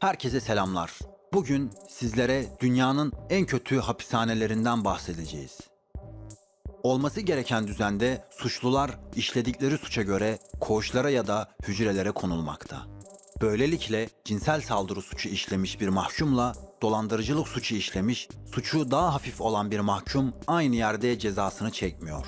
Herkese selamlar. Bugün sizlere dünyanın en kötü hapishanelerinden bahsedeceğiz. Olması gereken düzende suçlular işledikleri suça göre koğuşlara ya da hücrelere konulmakta. Böylelikle cinsel saldırı suçu işlemiş bir mahkumla dolandırıcılık suçu işlemiş, suçu daha hafif olan bir mahkum aynı yerde cezasını çekmiyor.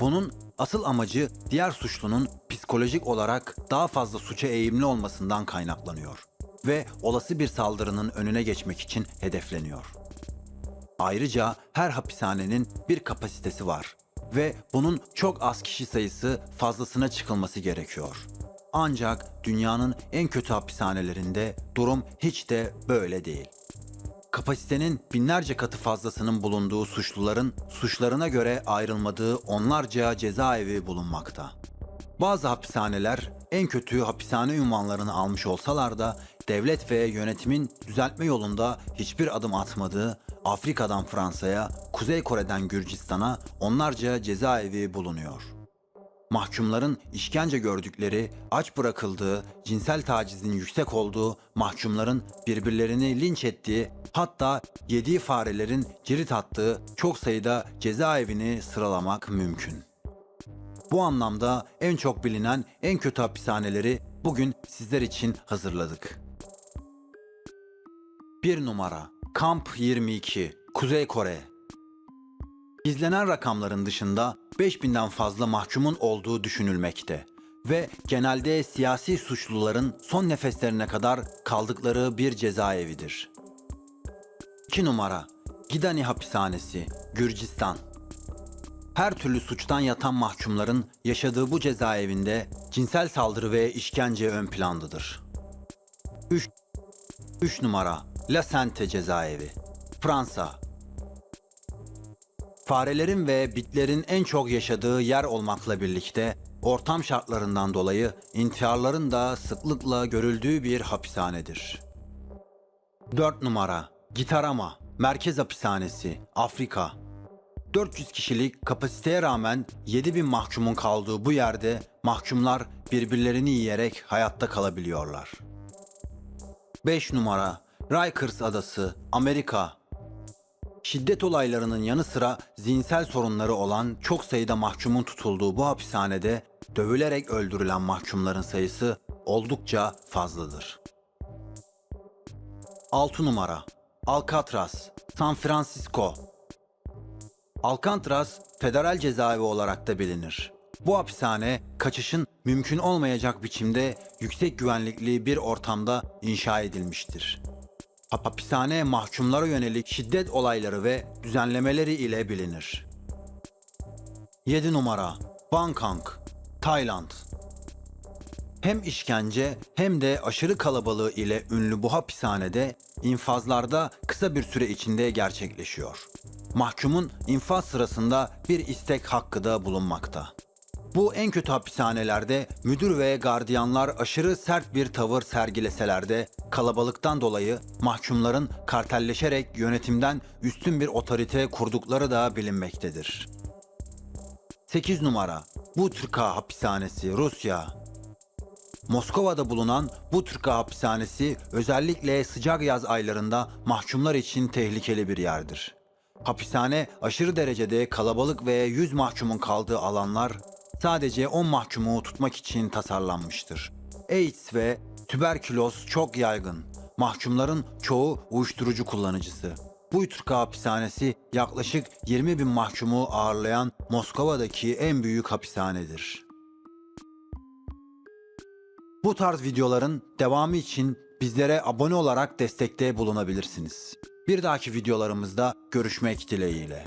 Bunun asıl amacı diğer suçlunun psikolojik olarak daha fazla suça eğimli olmasından kaynaklanıyor ve olası bir saldırının önüne geçmek için hedefleniyor. Ayrıca her hapishanenin bir kapasitesi var ve bunun çok az kişi sayısı fazlasına çıkılması gerekiyor. Ancak dünyanın en kötü hapishanelerinde durum hiç de böyle değil. Kapasitenin binlerce katı fazlasının bulunduğu suçluların suçlarına göre ayrılmadığı onlarca cezaevi bulunmakta. Bazı hapishaneler en kötü hapishane ünvanlarını almış olsalar da devlet ve yönetimin düzeltme yolunda hiçbir adım atmadığı Afrika'dan Fransa'ya, Kuzey Kore'den Gürcistan'a onlarca cezaevi bulunuyor. Mahkumların işkence gördükleri, aç bırakıldığı, cinsel tacizin yüksek olduğu, mahkumların birbirlerini linç ettiği, hatta yediği farelerin cirit attığı çok sayıda cezaevini sıralamak mümkün. Bu anlamda en çok bilinen en kötü hapishaneleri bugün sizler için hazırladık. 1 numara Kamp 22 Kuzey Kore İzlenen rakamların dışında 5000'den fazla mahkumun olduğu düşünülmekte ve genelde siyasi suçluların son nefeslerine kadar kaldıkları bir cezaevidir. 2 numara Gidani Hapishanesi Gürcistan her türlü suçtan yatan mahkumların yaşadığı bu cezaevinde cinsel saldırı ve işkence ön plandadır. 3. 3 numara La Sente cezaevi. Fransa. Farelerin ve bitlerin en çok yaşadığı yer olmakla birlikte ortam şartlarından dolayı intiharların da sıklıkla görüldüğü bir hapishanedir. 4 numara Gitarama Merkez Hapishanesi Afrika 400 kişilik kapasiteye rağmen 7000 mahkumun kaldığı bu yerde mahkumlar birbirlerini yiyerek hayatta kalabiliyorlar. 5 numara Rikers Adası, Amerika. Şiddet olaylarının yanı sıra zihinsel sorunları olan çok sayıda mahkumun tutulduğu bu hapishanede dövülerek öldürülen mahkumların sayısı oldukça fazladır. 6 numara Alcatraz, San Francisco, Alcatraz federal cezaevi olarak da bilinir. Bu hapishane kaçışın mümkün olmayacak biçimde yüksek güvenlikli bir ortamda inşa edilmiştir. Hapishane mahkumlara yönelik şiddet olayları ve düzenlemeleri ile bilinir. 7 numara Bangkok, Tayland. Hem işkence hem de aşırı kalabalığı ile ünlü bu hapishanede infazlarda kısa bir süre içinde gerçekleşiyor. Mahkumun infaz sırasında bir istek hakkı da bulunmakta. Bu en kötü hapishanelerde müdür ve gardiyanlar aşırı sert bir tavır sergileseler de kalabalıktan dolayı mahkumların kartelleşerek yönetimden üstün bir otorite kurdukları da bilinmektedir. 8 numara Butrka hapishanesi Rusya Moskova'da bulunan bu Türk hapishanesi özellikle sıcak yaz aylarında mahkumlar için tehlikeli bir yerdir. Hapishane aşırı derecede kalabalık ve 100 mahkumun kaldığı alanlar sadece 10 mahkumu tutmak için tasarlanmıştır. AIDS ve tüberküloz çok yaygın. Mahkumların çoğu uyuşturucu kullanıcısı. Bu Türk hapishanesi yaklaşık 20 bin mahkumu ağırlayan Moskova'daki en büyük hapishanedir. Bu tarz videoların devamı için bizlere abone olarak destekte bulunabilirsiniz. Bir dahaki videolarımızda görüşmek dileğiyle.